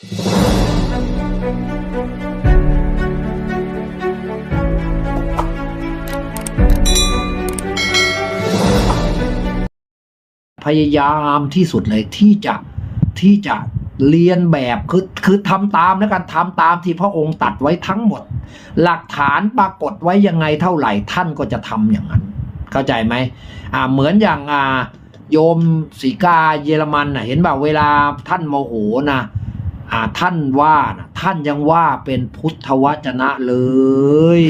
พยายามที่สุดเลยที่จะที่จะเรียนแบบคือคือทำตามแล้วกันทำตามที่พระองค์ตัดไว้ทั้งหมด หลักฐานปรากฏไว้ยังไงเท่าไหร่ท่านก็จะทำอย่างนั้น เข้าใจไหมอ่าเหมือนอย่างอ่าโยมสีกาเยอรมันนะเห็นบ่าเวลาท่านโมโหนะ ท่านว่านะท่านยังว่าเป็นพุทธวจนะเลย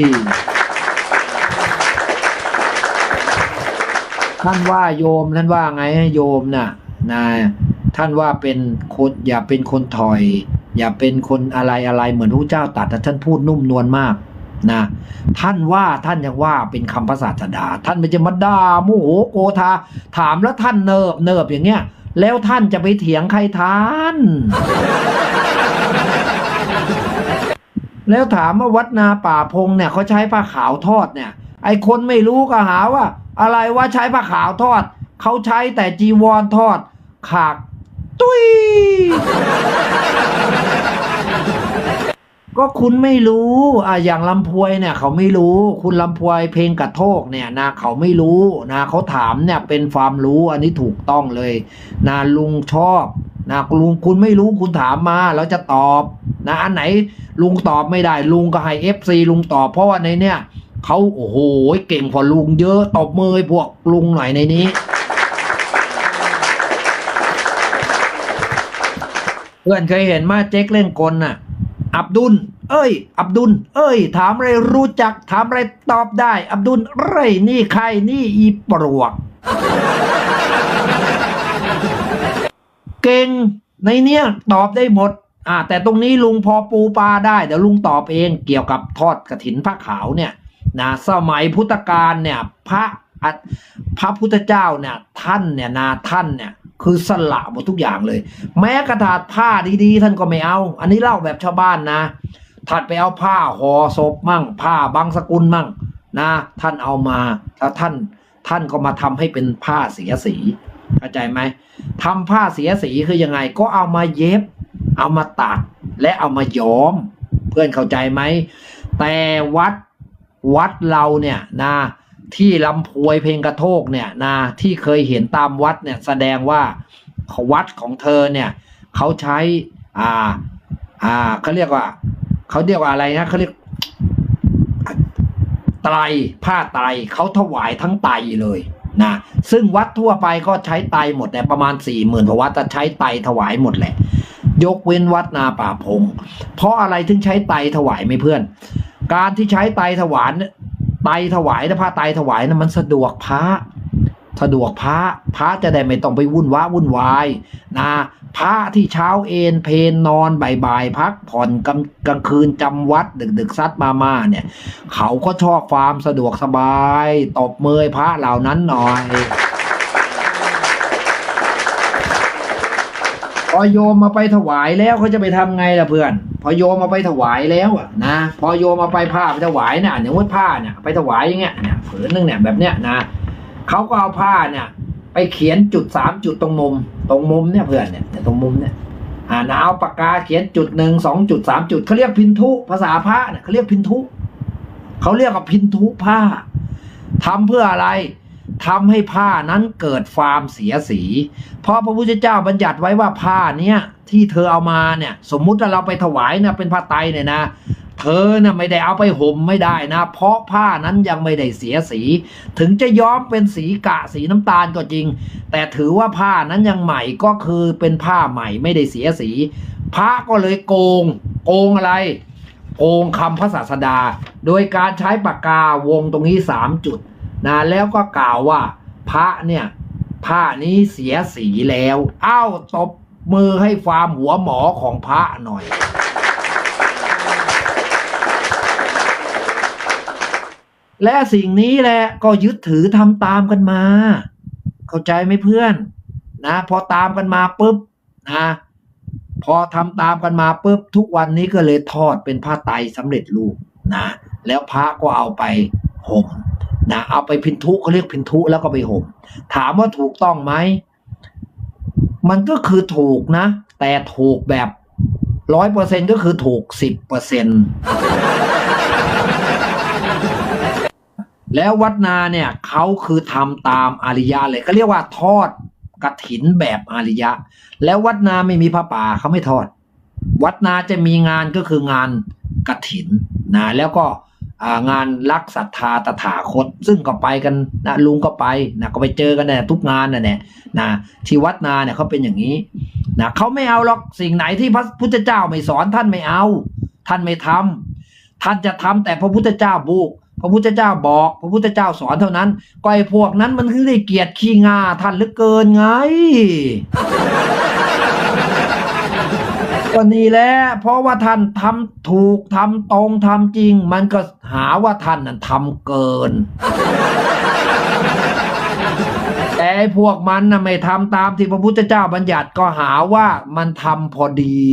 ท่านว่าโยมท่านว่าไงให้โยมน่ะนะท่านว่าเป็นคนอย่าเป็นคนถอย อย่าเป็นคนอะไรอะไรเหมือนพระเจ้าตัดแต่ท่านพูดนุ่มนวลมากนะท่านว่าท่านยังว่าเป็นคำพระศาสดา ท่านไม่จะมาด่าโมโหโกธาถามแล้วท่านเนิบเนิบอย่างเงี้ย แล้วท่านจะไปเถียงใครท่าน แล้วถามว่าวัดนาป่าพงเนี่ยเขาใช้ผ้าขาวทอดเนี่ย ไอคนไม่รู้ก็หาว่า อะไรว่าใช้ผ้าขาวทอด เขาใช้แต่จีวรทอดขาก ตุ้ย ก็คุณไม่รู้อะอย่างลำพวยเนี่ย เขาไม่รู้ คุณลำพวยเพลงกระโทกเนี่ยนะเขาไม่รู้นะเขาถามเนี่ยเป็นความรู้อันนี้ถูกต้องเลยนะลุงชอบนะลุงคุณไม่รู้คุณถามมาแล้วจะตอบนะอันไหนลุงตอบไม่ได้ลุงก็ให้เอฟซีลุงตอบเพราะว่าในเนี่ยเขาโอ้โหเก่งพอลุงเยอะตบมือพวกลุงหน่อยในนี้ เพื่อนเคยเห็นมาเจ๊กเล่นกลน่ะ อับดุล เอ้ย อับดุล เอ้ย ถามอะไรรู้จัก ถามอะไรตอบได้ อับดุลไรนี่ใครนี่อีปลวก เก่งในเนี้ยตอบได้หมด อ่า แต่ตรงนี้ลุงพอปูปลาได้ เดี๋ยวลุงตอบเองเกี่ยวกับทอดกระถินผ้าขาวเนี่ยนะสมัยพุทธกาลเนี่ย พระพระพุทธเจ้าเนี่ย ท่านเนี่ยนาท่านเนี่ย คือสละหมดทุกอย่างเลย แม้กระดาษผ้าดีๆ ท่านก็ไม่เอา อันนี้เล่าแบบชาวบ้านนะท่านไปเอาผ้าห่อศพมั่ง ผ้าบางสกุลมั่งนะ ท่านเอามาแล้วท่านท่านก็มาทำให้เป็นผ้าเสียสีเข้าใจไหมทำผ้าเสียสีคือยังไง ก็เอามาเย็บ เอามาตัดและเอามาย้อม เพื่อนเข้าใจไหมแต่วัดวัดเราเนี่ยนะ ที่ลำพวยเพลงกระโทกเนี่ยนะที่เคยเห็นตามวัดเนี่ยแสดงว่าวัดของเธอเนี่ยเขาใช้อ่าอ่าเขาเรียกว่าเขาเรียกว่าอะไรนะเขาเรียกไตรผ้าไตรเขาถวายทั้งไตรเลยนะซึ่งวัดทั่วไปก็ใช้ไตหมดแต่ประมาณสี่หมื่นกว่าวัดจะใช้ไตถวายหมดแหละ ยกเว้นวัดนาป่าพง เพราะอะไรถึงใช้ไตถวายไม่เพื่อน การที่ใช้ไตถวาย ไตถวายนะพระไตถวายนะมันสะดวกพระสะดวกพระพระจะได้ไม่ต้องไปวุ่นว้าวุ่นวายนะพระที่เช้าเอนเพนนอนบ่ายๆพักผ่อนกลางกลางคืนจำวัดดึกดึกซัดมามาเนี่ย เขาก็ชอบความสะดวกสบาย ตบมือพระเหล่านั้นหน่อย พอโยมมาไปถวายแล้วเขาจะไปทำไงล่ะเพื่อน พอโยมมาไปถวายแล้วอะนะพอโยมมาไปผ้าไปถวายเนี่ยอย่างว่าผ้าเนี่ยไปถวายอย่างเงี้ยเนี่ยผืนหนึงเนี่ยแบบเนี้ยนะเขาก็เอาผ้าเนี่ย ไปเขียนจุดสามจุดตรงมุม ตรงมุมเนี่ยเพื่อนเนี่ยตรงมุมเนี่ยอ่านะเอาปากกาเขียนจุดหนึ่งสองจุดสามจุดเขาเรียกพินทุภาษาพระเนี่ยเขาเรียกพินทุเขาเรียกว่าพินทุผ้าทำเพื่ออะไร ทำให้ผ้านั้นเกิดความเสียสี เพราะพระพุทธเจ้าบัญญัติไว้ว่าผ้าเนี้ยที่เธอเอามาเนี่ยสมมุติว่าเราไปถวายนะเป็นผ้าไตรเนี่ยนะ เธอน่ะไม่ได้เอาไปห่มไม่ได้นะ เพราะผ้านั้นยังไม่ได้เสียสี ถึงจะย้อมเป็นสีกะสีน้ำตาลก็จริง แต่ถือว่าผ้านั้นยังใหม่ก็คือเป็นผ้าใหม่ไม่ได้เสียสี พระก็เลยโกง โกงอะไรโกงคำพระศาสดา โดยการใช้ปากกาวงตรงนี้สามจุด นะแล้วก็กล่าวว่า พระเนี่ยผ้านี้เสียสีแล้ว เอ้าตบมือให้ความหัวหมอของพระหน่อย และสิ่งนี้แหละก็ยึดถือทำตามกันมา เข้าใจไหมเพื่อน นะ พอตามกันมาปุ๊บนะพอทำตามกันมาปุ๊บทุกวันนี้ก็เลยทอดเป็นผ้าไตรสำเร็จรูปนะ แล้วพระก็เอาไปห่ม นะเอาไปพินทุเขาเรียกพินทุแล้วก็ไปห่ม ถามว่าถูกต้องไหม มันก็คือถูกนะ แต่ถูกแบบร้อยเปอร์เซ็นก็คือถูกสิบเปอร์เซ็นแล้ววัดนาเนี่ยเขาคือทำตามอาริยะเลยก็เรียกว่าทอดกระถินแบบอาริยะ แล้ววัดนาไม่มีพระป่าเขาไม่ทอด วัดนาจะมีงานก็คืองานกระถินนะแล้วก็ งานรักศรัทธาตถาคต ซึ่งก็ไปกันนะลุงก็ไปนะก็ไปเจอกันนี่ยทุกงานนะเนี่ยนะที่วัดนาเนี่ยเขาเป็นอย่างนี้นะเขาไม่เอาหรอกสิ่งไหนที่พระพุทธเจ้าไม่สอนท่านไม่เอา ท่านไม่ทำท่านจะทำแต่พระพุทธเจ้าบุกพระพุทธเจ้าบอก พระพุทธเจ้าสอนเท่านั้นก็ไอ้พวกนั้นมันคือได้เกียรติขี้งาท่านเหลือเกินไง ก็นี่แหละเพราะว่าท่านทำถูกทำตรงทำจริง มันก็หาว่าท่านนั้นทำเกิน แต่พวกมันนะไม่ทำตามที่พระพุทธเจ้าบัญญัติก็หาว่ามันทำพอดี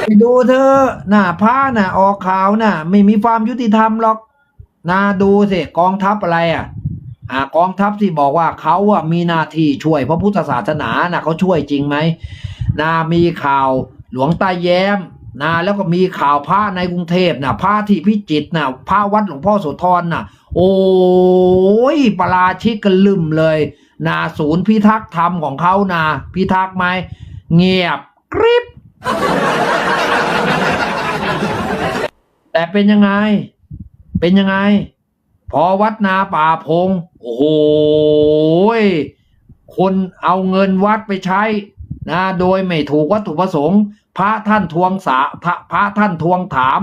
ไปดูเธอหน้าผ้าน่ะ ออกขาวน่ะ ไม่มีความยุติธรรมหรอกนาดูสิกองทัพอะไรอะอ่า กองทัพที่บอกว่าเขาอะมีหน้าที่ช่วยพระพุทธศาสนานะเขาช่วยจริงไหมนามีข่าวหลวงตาแย้มนะแล้วก็มีข่าวพระในกรุงเทพนะพระที่พิจิตรนะพระวัดหลวงพ่อโสธรนะโอ้ยปราชิกกระลืมเลยนะศูนย์พิทักษ์ธรรมของเขานะพิทักษ์ไหมเงียบกริบแต่เป็นยังไง เป็นยังไง พอวัดนาป่าพง โอ้โหยคนเอาเงินวัดไปใช้นะโดยไม่ถูกวัตถุประสงค์ พระท่านทวงสาพระพระท่านทวงถาม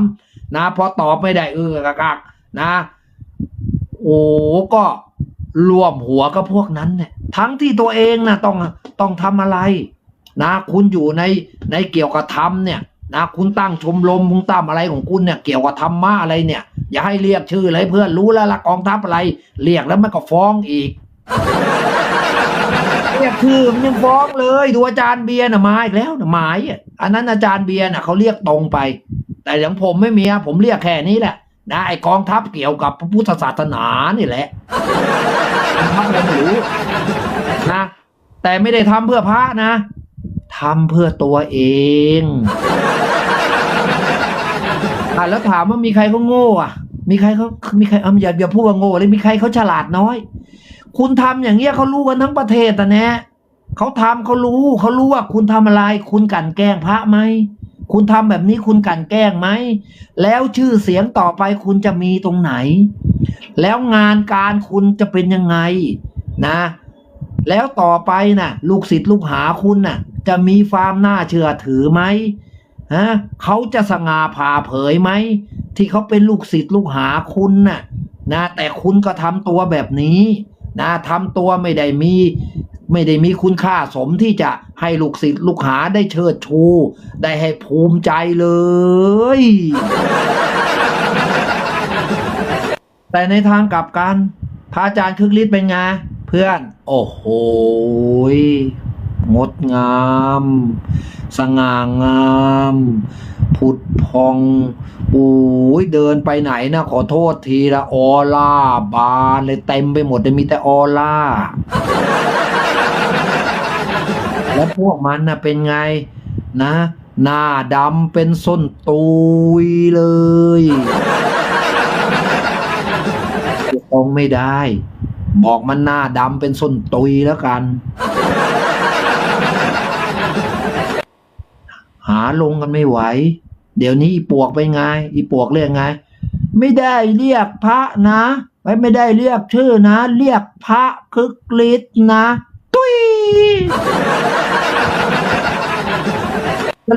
นะพอตอบไม่ได้เออกักกักนะ โอ้ก็รวมหัวกับพวกนั้นเนี่ยทั้งที่ตัวเองนะต้องต้องทำอะไร นะ คุณอยู่ในในเกี่ยวกับธรรมเนี่ย นะคุณตั้งชมรมคุณตั้งอะไรของคุณเนี่ยเกี่ยวกับธรรมะอะไรเนี่ย อย่าให้เรียกชื่อเลยเพื่อนรู้แล้วละกองทัพอะไร เรียกแล้วมันก็ฟ้องอีกเรียกชื่อมันยังฟ้องเลยดูอาจารย์เบียร์น่ะมาอีกแล้วน่ะหมายอันนั้นอาจารย์เบียร์น่ะเขาเรียกตรงไป แต่อย่างผมไม่มีอะผมเรียกแค่นี้แหละนะไอกองทัพเกี่ยวกับพระพุทธศาสนานี่แหละทำอะไรไม่รู้นะแต่ไม่ได้ทำเพื่อพระนะทำเพื่อตัวเอง อะแล้วถามว่ามีใครเขาโง่อะ มีใครเขามีใครเอาอย่าอย่าพูดว่าโง่เลยมีใครเขาฉลาดน้อย คุณทำอย่างเงี้ยเขารู้กันทั้งประเทศแต่แนะเขาทำเขารู้เขารู้ว่าคุณทำอะไร คุณกลันแกล้งพระไหมคุณทำแบบนี้คุณกลันแกล้งไหม แล้วชื่อเสียงต่อไปคุณจะมีตรงไหน แล้วงานการคุณจะเป็นยังไงนะ แล้วต่อไปน่ะ ลูกศิษย์ลูกหาคุณน่ะ จะมีความน่าเชื่อถือไหม ฮะเขาจะสง่าผ่าเผยไหม ที่เขาเป็นลูกศิษย์ลูกหาคุณน่ะนะแต่คุณก็ทำตัวแบบนี้นะทำตัวไม่ได้มีไม่ได้มีคุณค่าสมที่จะให้ลูกศิษย์ลูกหาได้เชิดชู ได้ให้ภูมิใจเลย แต่ในทางกลับกันพระอาจารย์คึกฤทธิ์เป็นไง เพื่อน โอ้โห งดงาม สง่างาม ผุดพองโอ้ยเดินไปไหนนะขอโทษทีละออล่า บานเลยเต็มไปหมดเลยมีแต่ออล่า แล้วพวกมันนะเป็นไงนะ หน้าดำเป็นส้นตุยเลยตรงไม่ได้ บอกมันหน้าดำเป็นส้นตุยแล้วกัน หาลงกันไม่ไหว เดี๋ยวนี้อีปวกเป็นไง อีปวกเรียกไง ไม่ได้เรียกพระนะไม่ไม่ได้เรียกชื่อนะ เรียกพระคึกฤทธิ์นะ ตุ้ย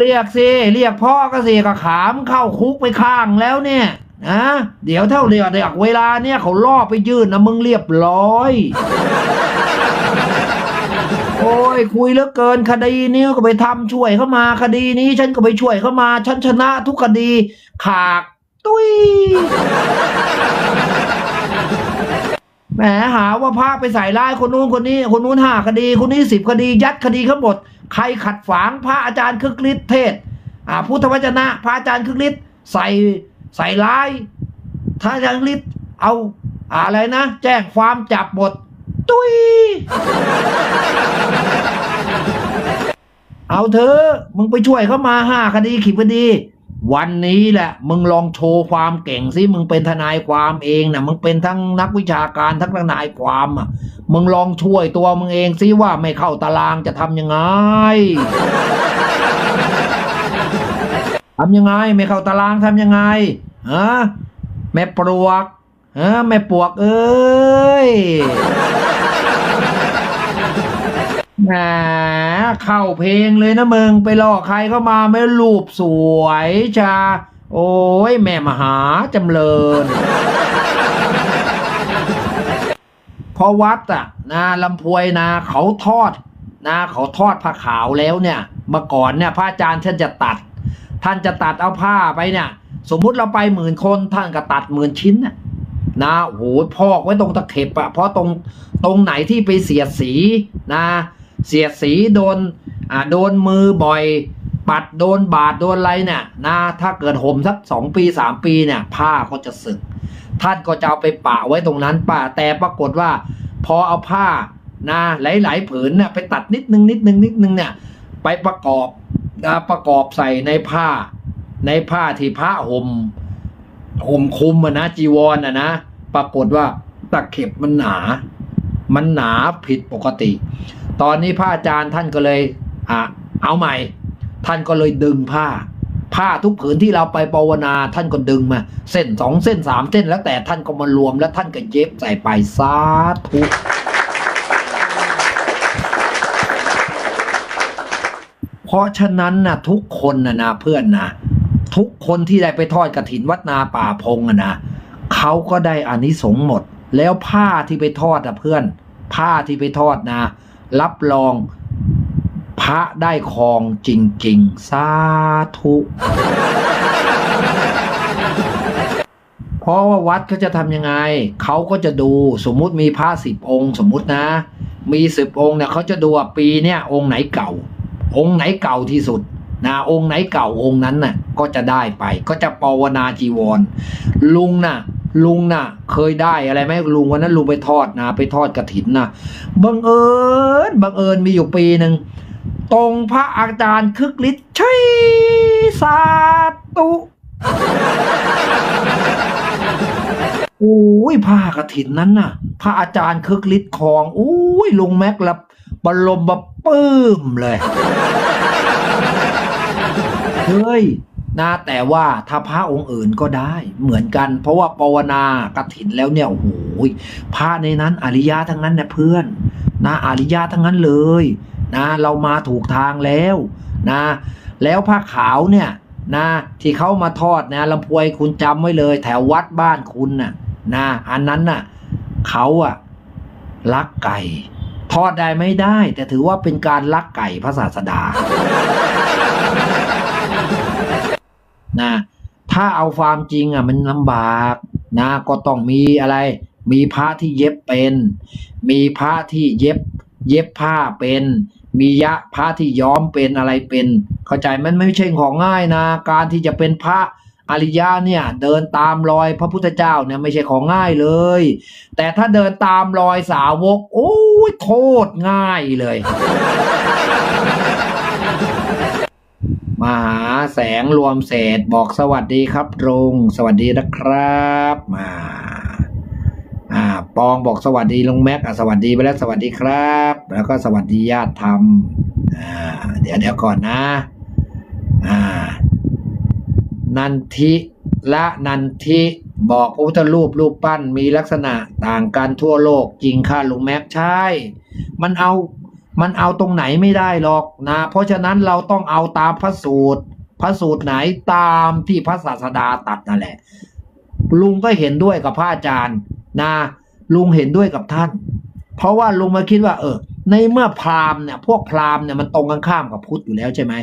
เรียกสิเรียกพ่อก็สิก็ขามเข้าคุกไปข้างแล้วเนี่ยนะเดี๋ยวเท่าเรียกเรียกเวลาเนี่ยเขาล่อไปยื่นนะมึงเรียบร้อย โอ้ยคุยเหลือเกินคดีนี้ก็ไปทำช่วยเข้ามาคดีนี้ ฉันก็ไปช่วยเข้ามาฉันชนะทุกคดีขากตุ้ยแหมหาว่าพระไปใส่ร้ายคนนู้นคนนี้ คนนู้นห้าคดี คนนี้สิบคดี ยัดคดีเขาหมด ใครขัดฝางพระอาจารย์คึกฤทธิ์เทศอ่าพุทธวจนะ พระอาจารย์คึกฤทธิ์ใส่ใส่ร้ายถ้าอาจารย์คึกฤทธิ์เอาอะไรนะ แจ้งความจับหมด ตุยเอาเถอมึงไปช่วยเขามาห้าคดีขีดคดี วันนี้แหละ มึงลองโชว์ความเก่งสิมึงเป็นทนายความเองนะมึงเป็นทั้งนักวิชาการทั้งทนายความอะ มึงลองช่วยตัวมึงเองสิว่าไม่เข้าตารางจะทำยังไงทำยังไง ไม่เข้าตารางทำยังไงฮะแม่ปลวกฮะแม่ปลวกเอ้ย แหมเข้าเพลงเลยนะมึงไปหลอกใครเข้ามาไม่รูปสวยจ้าโอ้ยแม่มหาจำเริญ พอวัดอะนะลำพวยนะเขาทอดนะเขาทอดผ้าขาวแล้วเนี่ย เมื่อก่อนเนี่ยพระอาจารย์ท่านจะตัด ท่านจะตัดเอาผ้าไปเนี่ย สมมุติเราไปหมื่นคนท่านก็ตัดหมื่นชิ้นน่ะนะโอ้โหพอกไว้ตรงตะเข็บอะเพราะตรงตรงไหนที่ไปเสียดสีนะ เสียดสีโดนอ่าโดนมือบ่อย ปัดโดนบาดโดนอะไรเนี่ยนะถ้าเกิดห่มสักสองปีสามปีเนี่ย ผ้าก็จะสึก ท่านก็จะเอาไปปะไว้ตรงนั้นป่ะแต่ปรากฏว่า พอเอาผ้านะหลายๆผืนเนี่ยไปตัดนิดนึงนิดนึงนิดนึงเนี่ย ไปประกอบนะประกอบใส่ในผ้า ในผ้าที่พระห่มห่มคุมอะนะจีวรอะนะปรากฏว่าตะเข็บมันหนา มันหนาผิดปกติ ตอนนี้พระอาจารย์ท่านก็เลยอะเอาใหม่ ท่านก็เลยดึงผ้า ผ้าทุกผืนที่เราไปภาวนาท่านก็ดึงมา เส้นสองเส้นสามเส้นแล้วแต่ท่านก็มารวมแล้วท่านก็เย็บใส่ไปสาธุเพราะฉะนั้นนะทุกคนนะนะเพื่อนนะทุกคนที่ได้ไปทอดกระถินวัดนาป่าพงนะเขาก็ได้อานิสงส์หมด แล้วผ้าที่ไปทอดอะเพื่อน ผ้าที่ไปทอดนะ รับรองพระได้ครองจริง ๆ สาธุ เพราะว่าวัดเขาจะทำยังไง เขาก็จะดูสมมุติมีพระสิบองค์ สมมุตินะ มีสิบองค์เนี่ยเขาจะดูว่าปีเนี่ยองค์ไหนเก่า องค์ไหนเก่าที่สุดนะองค์ไหนเก่าองค์นั้นน่ะก็จะได้ไป ก็จะปวนาจีวร ลุงน่ะ ลุงน่ะ เคยได้อะไรไหมลุงวันนั้นลุงไปทอดนะไปทอดกระถินนะบังเอิญบังเอิญมีอยู่ปีหนึ่งตรงพระอาจารย์คึกฤทธิ์ชัยสาตุโอ้ยผ้ากระถินนั้นน่ะ พระอาจารย์คึกฤทธิ์คองอุ้ยลุงแม็กละบรมบปื้มเลย เฮ้ย นะแต่ว่าถ้าพระองค์อื่นก็ได้เหมือนกัน เพราะว่าปวนากฐินแล้วเนี่ยโอ้โหพระในนั้นอริยะทั้งนั้นนะเพื่อนนะอริยะทั้งนั้นเลยนะเรามาถูกทางแล้วนะแล้วผ้าขาวเนี่ยนะที่เขามาทอดนะลำพวยคุณจำไว้เลย แถววัดบ้านคุณน่ะนะอันนั้นน่ะเขาอะลักไก่ ทอดได้ไม่ได้ แต่ถือว่าเป็นการลักไก่พระศาสดา นะถ้าเอาความจริงอะมันลำบากนะก็ต้องมีอะไร มีพระที่เย็บเป็น มีพระที่เย็บเย็บผ้าเป็น มียะพระที่ย้อมเป็นอะไรเป็น เข้าใจมันไม่ใช่ของง่ายนะ การที่จะเป็นพระอริยะเนี่ยเดินตามรอยพระพุทธเจ้าเนี่ยไม่ใช่ของง่ายเลย แต่ถ้าเดินตามรอยสาวก โอ้ยโคตรง่ายเลย มหาแสงรวมเศษบอกสวัสดีครับลุงสวัสดีนะครับมาอ่าปองบอกสวัสดีลุงแม็กอะสวัสดีไปแล้วสวัสดีครับ แล้วก็สวัสดีญาติธรรมอ่าเดี๋ยวเดี๋ยวก่อนนะอ่านันทิละนันทิบอกพระพุทธรูปรูปปั้นมีลักษณะต่างกันทั่วโลกจริงค่ะลุงแม็กใช่ มันเอา มันเอาตรงไหนไม่ได้หรอกนะ เพราะฉะนั้นเราต้องเอาตามพระสูตร พระสูตรไหนตามที่พระศาสดาตัดนั่นแหละ ลุงก็เห็นด้วยกับพระอาจารย์นะลุงเห็นด้วยกับท่าน เพราะว่าลุงมาคิดว่า เออ ในเมื่อพราหมณ์เนี่ย พวกพราหมณ์เนี่ยมันตรงกันข้ามกับพุทธอยู่แล้วใช่ไหม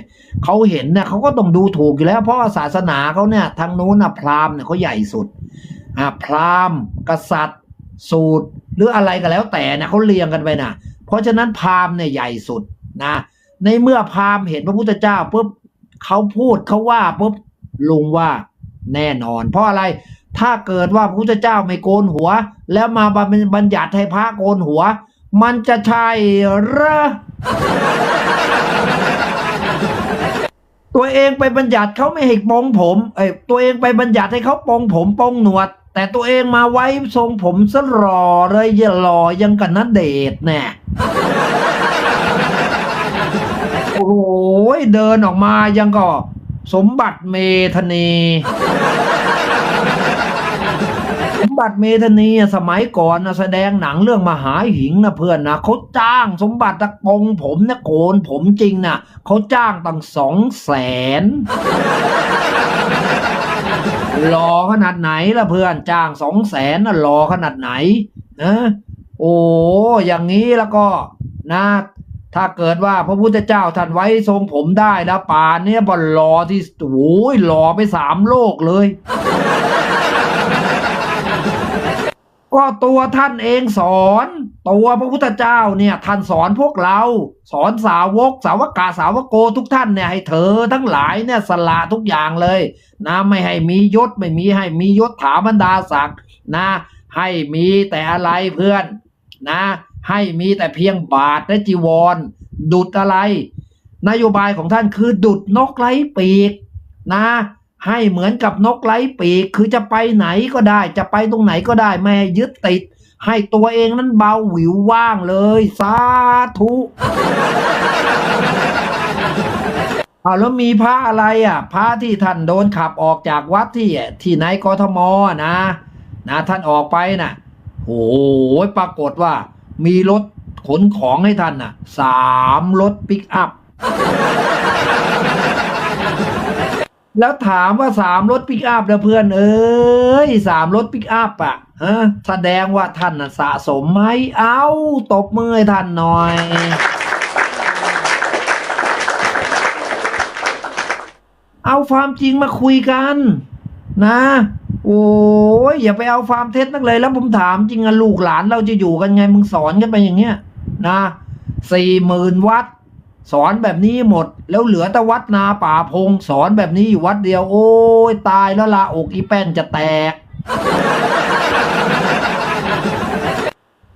เขาเห็นเนี่ยเขาก็ต้องดูถูกอยู่แล้ว เพราะว่าศาสนาเขาเนี่ยทางนู้นนะพราหมณ์เนี่ยเขาใหญ่สุดอ่าพราหมณ์ กษัตริย์ สูตร หรืออะไรก็แล้วแต่นะเขาเรียงกันไปนะ เพราะฉะนั้นพราหมณ์เนี่ยใหญ่สุดนะ ในเมื่อพราหมณ์เห็นพระพุทธเจ้าปุ๊บเขาพูดเขาว่าปุ๊บลุงว่าแน่นอน เพราะอะไรถ้าเกิดว่าพระพุทธเจ้าไม่โกนหัว แล้วมาบัญญัติให้พระโกนหัว มันจะใช่หรอตัวเองไปบัญญัติเขาไม่ให้ปองผม เอ้ยตัวเองไปบัญญัติให้เขาปองผมปองหนวด แต่ตัวเองมาไว้ทรงผมซะหล่อเลยอย่าหล่อยังกันนัดเดทแน่โอ้โหเดินออกมายังก็สมบัติเมธนี บัติเมธานีสมัยก่อนนะแสดงหนังเรื่องมหาหิงนะเพื่อนนะเขาจ้างสมบัติตะกงผมนะโกนผมจริงนะเขาจ้างตั้งสองแสนหล่อขนาดไหนล่ะเพื่อนจ้างสองแสนน่ะหล่อขนาดไหนนะโอ้อย่างนี้แล้วก็นะถ้าเกิดว่าพระพุทธเจ้าท่านไว้ทรงผมได้แล้วป่านเนี้ยบอลหลอที่โอ้ยหลอไปสามโลกเลย ก็ตัวท่านเองสอน ตัวพระพุทธเจ้าเนี่ยท่านสอนพวกเรา สอนสาวก สาวกาสาวโกทุกท่านเนี่ยให้เธอทั้งหลายเนี่ยสละทุกอย่างเลยนะไม่ให้มียศไม่มีให้มียศถาบรรดาศักดิ์นะให้มีแต่อะไรเพื่อนนะ ให้มีแต่เพียงบาทและจีวร ดุดอะไร นโยบายของท่านคือดุดนกไร้ปีกนะ ให้เหมือนกับนกไร้ปีก คือจะไปไหนก็ได้ จะไปตรงไหนก็ได้ไม่ยึดติด ให้ตัวเองนั้นเบาหวิวว่างเลย สาธุเอาแล้วมีพระอะไรอะ พระที่ท่านโดนขับออกจากวัดที่ที่ไหนกทมอนะนะท่านออกไปน่ะโอ้โหปรากฏว่ามีรถขนของให้ท่านน่ะสามรถปิกอัพ แล้วถามว่าสามรถปิกอัพนะเพื่อน เอ้ยสามรถปิกอัพอะฮะแสดงว่าท่านสะสมไหมเอาตบมือให้ท่านหน่อย เอาความจริงมาคุยกัน นะ โอ้ยอย่าไปเอาความเท็จนักเลย แล้วผมถามจริงอะลูกหลานเราจะอยู่กันไงมึงสอนกันไปอย่างเงี้ย นะสี่หมื่นวัด สอนแบบนี้หมดแล้วเหลือแต่วัดนาป่าพง สอนแบบนี้อยู่วัดเดียว โอ้ยตายแล้วละอกอีแป้นจะแตก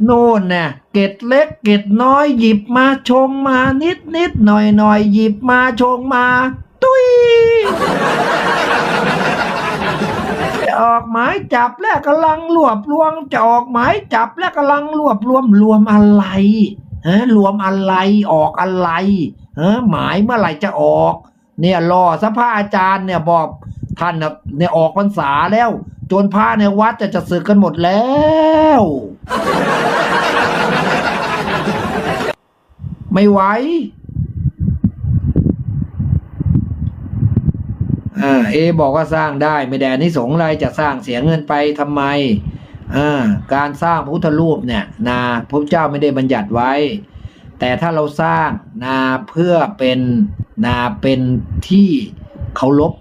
โน่นเนี่ยเกตเล็กเกตน้อยหยิบมาชงมานิดนิดหน่อยหน่อยหยิบมาชงมา ตุ้ยจะออกหมายจับและกำลังรวบรวมจะออกหมายจับและกำลังรวบรวมรวมอะไร รวมอะไรออกอะไรฮะหมายเมื่อไหร่จะออก เนี่ยรอสภาอาจารย์เนี่ยบอกท่านเนี่ยออกพรรษาแล้ว จนพระในวัดจะจะสึกกันหมดแล้ว ไม่ไหวอ่าเอบอกว่าสร้างได้ไม่ได้อานิสงไรจะสร้างเสียเงินไปทำไม การสร้างพระพุทธรูปเนี่ยนะพระเจ้าไม่ได้บัญญัติไว้ แต่ถ้าเราสร้างนาเพื่อเป็นนาเป็นที่เคารพ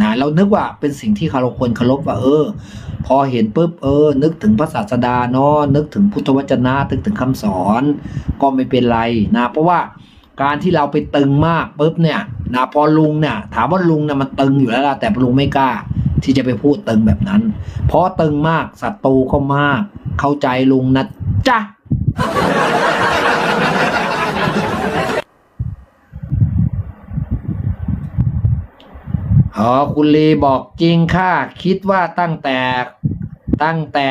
นะเรานึกว่าเป็นสิ่งที่เราควรเคารพว่า เออ พอเห็นปุ๊บเออ นึกถึงพระศาสดาเนาะนึกถึงพุทธวจนะนึกถึงคำสอน ก็ไม่เป็นไรนะเพราะว่าการที่เราไปตึงมากปุ๊บเนี่ยนะพอลุงเนี่ยถามว่าลุงเนี่ยมันตึงอยู่แล้วล่ะแต่ลุงไม่กล้า ที่จะไปพูดตึงแบบนั้น เพราะตึงมากศัตรูก็มาก เข้าใจลุงนะจ๊ะอ๋อคุณลีบอกจริงค่ะ คิดว่าตั้งแต่ตั้งแต่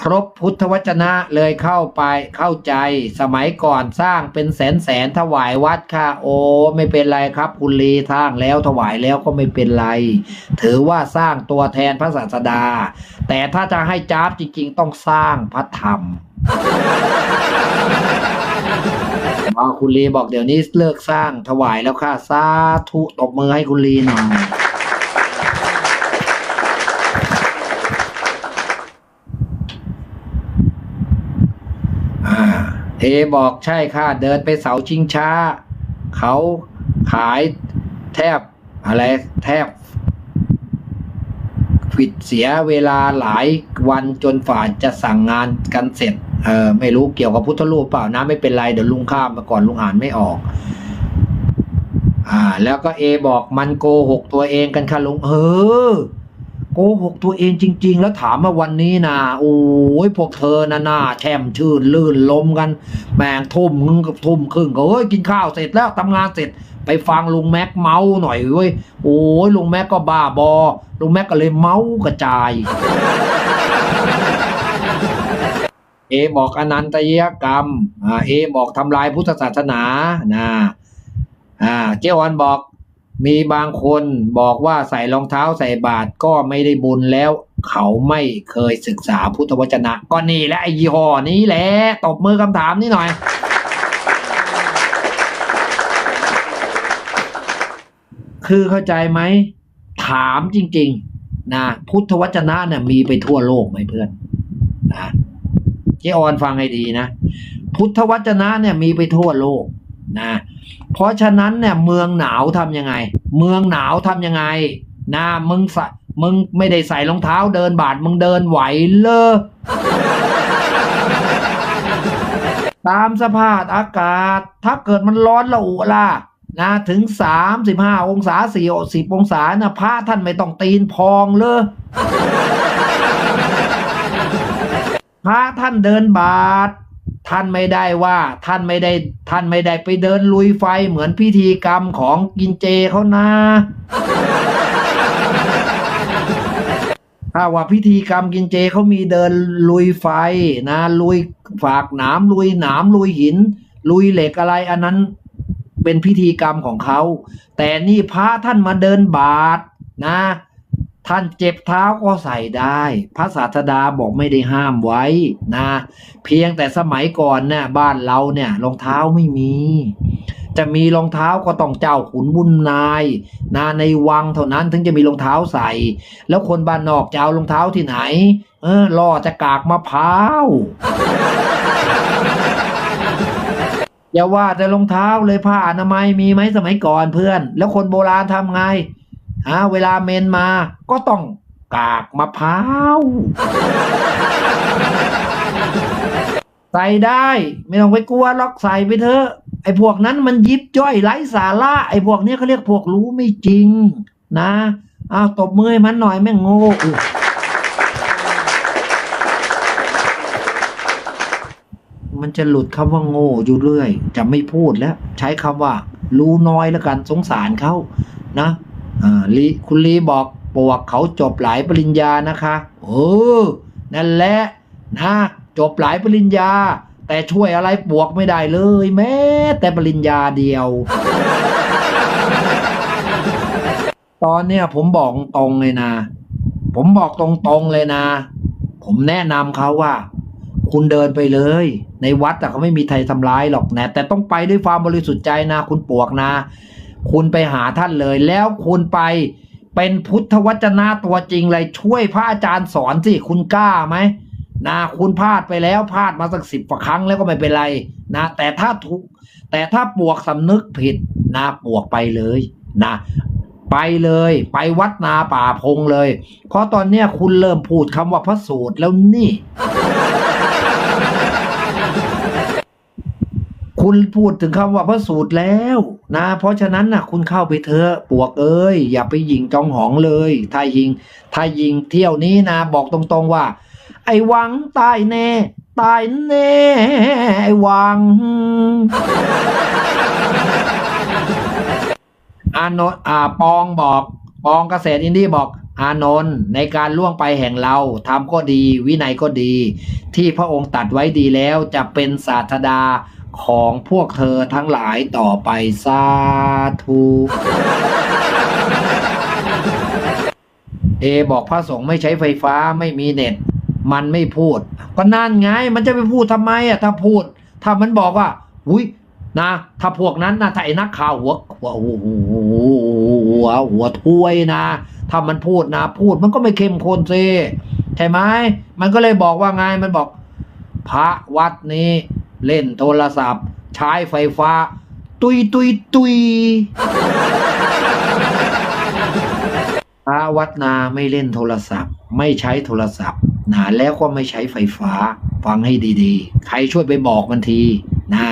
ครบพุทธวจนะเลยเข้าไปเข้าใจสมัยก่อนสร้างเป็นแสนแสนถวายวัดค่ะ โอ้ไม่เป็นไรครับ คุณลีสร้างแล้วถวายแล้วก็ไม่เป็นไร ถือว่าสร้างตัวแทนพระศาสดา แต่ถ้าจะให้จ้าบจริง ๆ ต้องสร้างพระธรรมอ๋อคุณลีบอกเดี๋ยวนี้เลิกสร้างถวายแล้วค่ะ สาธุตบมือให้คุณลีหน่อย อ่า เอบอกใช่ค่ะ เดินไปเสาชิงช้า เขาขายแทบอะไรแทบผิดเสียเวลาหลายวันจนฝ่าจะสั่งงานกันเสร็จ เออไม่รู้เกี่ยวกับพุทธรูปเปล่านะไม่เป็นไร เดี๋ยวลุงข้ามมาก่อนลุงอ่านไม่ออก อ่า แล้วก็เอบอกมันโกหกตัวเองกันค่ะลุงเออ โกหกตัวเองจริง ๆ แล้วถามมาวันนี้นะโอ้ยพวกเธอนะน่าแช่มชื่นลื่นลมกันแม่งทุ่มนึงกับทุ่มครึ่งก็เฮ้ยกินข้าวเสร็จแล้วทำงานเสร็จไปฟังลุงแม็กเมาหน่อยเว้ยโอ้ยลุงแม็กก็บ้าบอลุงแม็กก็เลยเมากระจาย เอบอกอนันตยกรรมอ่าเอบอกทำลายพุทธศาสนานะอ่าเจ้าวันบอก มีบางคนบอกว่าใส่รองเท้าใส่บาทก็ไม่ได้บุญแล้ว เขาไม่เคยศึกษาพุทธวจนะก็นี่แหละไอ้ยี่ห้อนี้แหละตบมือคำถามนี้หน่อย คือเข้าใจไหม ถามจริง ๆ นะ พุทธวจนะเนี่ย มีไปทั่วโลกไหมเพื่อนนะเจออนฟังให้ดีนะ พุทธวจนะเนี่ยมีไปทั่วโลกนะ เพราะฉะนั้นเนี่ยเมืองหนาวทำยังไง เมืองหนาวทำยังไงนะมึงใส่มึงไม่ได้ใส่รองเท้าเดินบาทมึงเดินไหวเลอตามสภาพอากาศ ถ้าเกิดมันร้อนละอุล่ะนะถึงสามสิบห้าองศาสี่สิบองศานะพระท่านไม่ต้องตีนพองเลยพระท่านเดินบาท ท่านไม่ได้ว่าท่านไม่ได้ท่านไม่ได้ไปเดินลุยไฟเหมือนพิธีกรรมของกินเจเขานะ ถ้าว่าพิธีกรรมกินเจเขามีเดินลุยไฟนะ ลุยฝากหนามลุยหนามลุยหิน ลุยเหล็กอะไรอันนั้นเป็นพิธีกรรมของเขา แต่นี่พระท่านมาเดินบาทนะ ท่านเจ็บเท้าก็ใส่ได้ พระศาสดาบอกไม่ได้ห้ามไว้นะ เพียงแต่สมัยก่อนเนี่ยบ้านเราเนี่ยรองเท้าไม่มี จะมีรองเท้าก็ต้องเจ้าขุนบุญนายนาในวังเท่านั้นถึงจะมีรองเท้าใส่ แล้วคนบ้านนอกจะเอารองเท้าที่ไหน เออล่อจะกากมะพร้าวอย่าว่าแต่รองเท้าเลยผ้าอนามัยมีไหมสมัยก่อนเพื่อน แล้วคนโบราณทำไง ฮะเวลาเมนมาก็ต้องกากมะพร้าวใส่ได้ ไม่ต้องไปกลัวล็อกใส่ไปเถอะไอ้พวกนั้นมันยิบย่อยไร้สาระไอ้พวกนี้เขาเรียกพวกรู้ไม่จริง นะอ้าวตบมือให้มันหน่อยแม่งโง่มันจะหลุดคำว่าโง่อยู่เรื่อย จะไม่พูดแล้ว ใช้คำว่า รู้น้อยแล้วกันสงสารเขานะ ลีคุณลีบอกปวกเขาจบหลายปริญญานะคะเออนั่นแหละนะจบหลายปริญญา แต่ช่วยอะไรปวกไม่ได้เลย แม้ แต่ปริญญาเดียว ตอนเนี้ยผมบอกตรงเลยนะ ผมบอกตรงๆเลยนะ ผมแนะนำเขาว่า คุณเดินไปเลย ในวัดแต่เขาไม่มีใครทำร้ายหรอกนะ แต่ต้องไปด้วยความบริสุทธิ์ใจนะ คุณปวกนะ คุณไปหาท่านเลย แล้วคุณไปเป็นพุทธวจนะตัวจริงเลยช่วยพระอาจารย์สอนสิคุณกล้าไหมนะคุณพลาดไปแล้วพลาดมาสักสิบกว่าครั้งแล้วก็ไม่เป็นไรนะแต่ถ้าถูกแต่ถ้าปวกสำนึกผิดนะปวกไปเลยนะไปเลยไปวัดนาป่าพงเลย เพราะตอนเนี้ยคุณเริ่มพูดคำว่าพระสูตรแล้วนี่ คุณพูดถึงคำว่าพระสูตรแล้วนะ เพราะฉะนั้นน่ะคุณเข้าไปเถอะปวกเอ้ยอย่าไปยิงจองหองเลย ถ้ายิง ถ้ายิงเที่ยวนี้นะ บอกตรงๆว่า ไอ้วังตายแน่ตายแน่ไอ้วังอานนท์อ่าปองบอกปองเกษตรอินดี้บอกอานนท์ในการล่วงไปแห่งเราทำก็ดี วินัยก็ดี ที่พระองค์ตัดไว้ดีแล้วจะเป็นศาสดา ของพวกเธอทั้งหลายต่อไปสาธุเอบอกพระสงฆ์ไม่ใช้ไฟฟ้าไม่มีเน็ต มันไม่พูด ก็นั่นไง มันจะไปพูดทำไมอะถ้าพูด ถ้ามันบอกว่า อุ้ยนะ ถ้าพวกนั้นนะถ้าไอ้นักข่าวหัวหัวหัวหัวหัวถ้วยนะถ้ามันพูดนะ พูดมันก็ไม่เข้มข้นซิใช่ไหมมันก็เลยบอกว่าไงมันบอก พระวัดนี้ เล่นโทรศัพท์ ใช้ไฟฟ้า ตุยตุยตุยพระวัดนาไม่เล่นโทรศัพท์ ไม่ใช้โทรศัพท์นะแล้วก็ไม่ใช้ไฟฟ้า ฟังให้ดีๆ ใครช่วยไปบอกมันทีนะ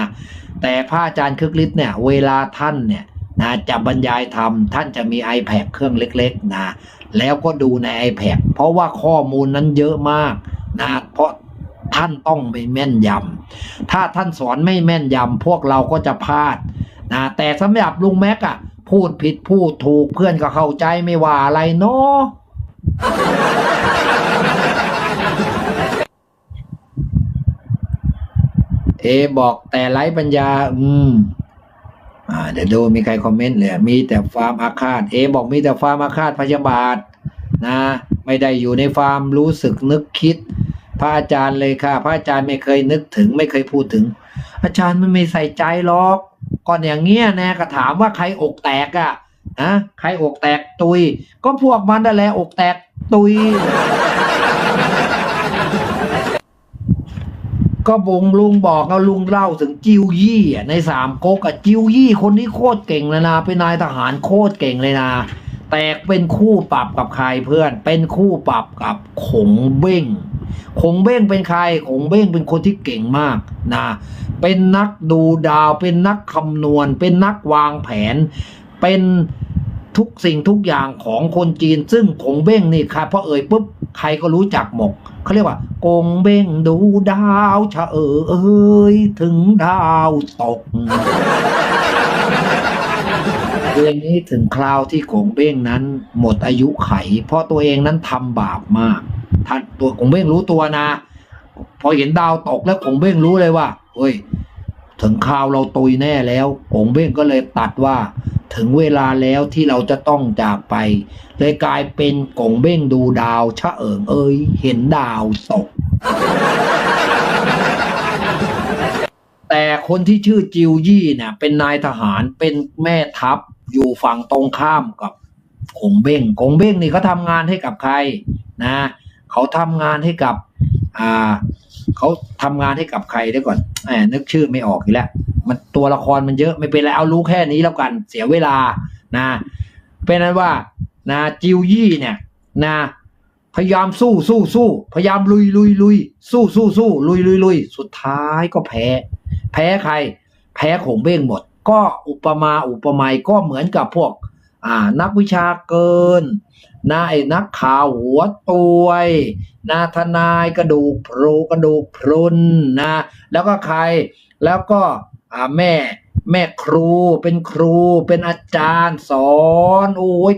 แต่พระอาจารย์คึกฤทธิ์เนี่ย เวลาท่านเนี่ยนะจะบรรยายธรรมท่านจะมี iPad เครื่องเล็ก ๆ นะ แล้วก็ดูใน iPad เพราะว่าข้อมูลนั้นเยอะมากนะเพราะ ท่านต้องไปแม่นยำถ้าท่านสอนไม่แม่นยำพวกเราก็จะพลาดนะแต่สำหรับลุงแม็กอะพูดผิดพูดถูกเพื่อนก็เข้าใจไม่ว่าอะไรเนาะเอบอกแต่ไร้ปัญญา อืม อ่า เดี๋ยวดูมีใครคอมเมนต์เลยมีแต่ฟาร์มอาฆาต เอบอกมีแต่ฟาร์มอาฆาตพยาบาท นะ ไม่ได้อยู่ในฟาร์มรู้สึกนึกคิด พระอาจารย์เลยค่ะ พระอาจารย์ไม่เคยนึกถึง ไม่เคยพูดถึง อาจารย์มันไม่ใส่ใจหรอก ก่อนอย่างเงี้ยนะก็ถามว่าใครอกแตกอะ่ะนะใครอกแตกตุย ก็พวกมันนั่นแหละอกแตกตุย ก็บงลุงบอกเอาลุงเล่าถึงจิวยี่ในสามก๊กอะจิวยี่คนนี้โคตรเก่งเลยนะเป็นนายทหารโคตรเก่งเลยนะแตกเป็นคู่ปรับกับใครเพื่อน เป็นคู่ปรับกับขงเบ้ง ขงเบ้งเป็นใครขงเบ้งเป็นคนที่เก่งมากนะเป็นนักดูดาว เป็นนักคำนวณ เป็นนักวางแผน เป็นทุกสิ่งทุกอย่างของคนจีน ซึ่งขงเบ้งนี่ครับพอเอ่ยปุ๊บใครก็รู้จักหมกเขาเรียกว่ากงเบ้งดูดาวชะเออเอ้ยถึงดาวตกเรื่องนี้ถึงคราวที่กงเบ้งนั้น หมดอายุไข เพราะตัวเองนั้นทำบาปมาก ท่านตัวกงเบ้งรู้ตัวนะ พอเห็นดาวตกแล้วกงเบ้งรู้เลยว่าเฮ้ย ถึงคราวเราตุยแน่แล้วกงเบ้งก็เลยตัดว่า ถึงเวลาแล้วที่เราจะต้องจากไป เลยกลายเป็นกงเบ้งดูดาวชะเอิงเอ้ย เห็นดาวตก แต่คนที่ชื่อจิวยี่เนี่ยเป็นนายทหารเป็นแม่ทัพอยู่ฝั่งตรงข้ามกับกงเบ้งกงเบ้งนี่เขาทำงานให้กับใครนะ เขาทำงานให้กับ อ่า เขาทำงานให้กับใครได้ก่อนแหมนึกชื่อไม่ออกอีกแล้วมันตัวละครมันเยอะไม่เป็นไรเอารู้แค่นี้แล้วกันเสียเวลานะเป็นนั้นว่านะจิวยี่เนี่ยนะพยายามสู้สู้สู้พยายามลุยลุยลุยสู้สู้สู้ลุยลุยลุยสุดท้ายก็แพ้ แพ้ใคร แพ้ขงเบ้งหมด ก็อุปมาอุปไมยก็เหมือนกับพวก อ่านักวิชาเกินนายนักข่าวหัวตวยนาทนายกระดูกพรูกระดูกพรุนนะแล้วก็ใครแล้วก็อ่าแม่แม่ครูเป็นครูเป็นอาจารย์สอนโอ้ย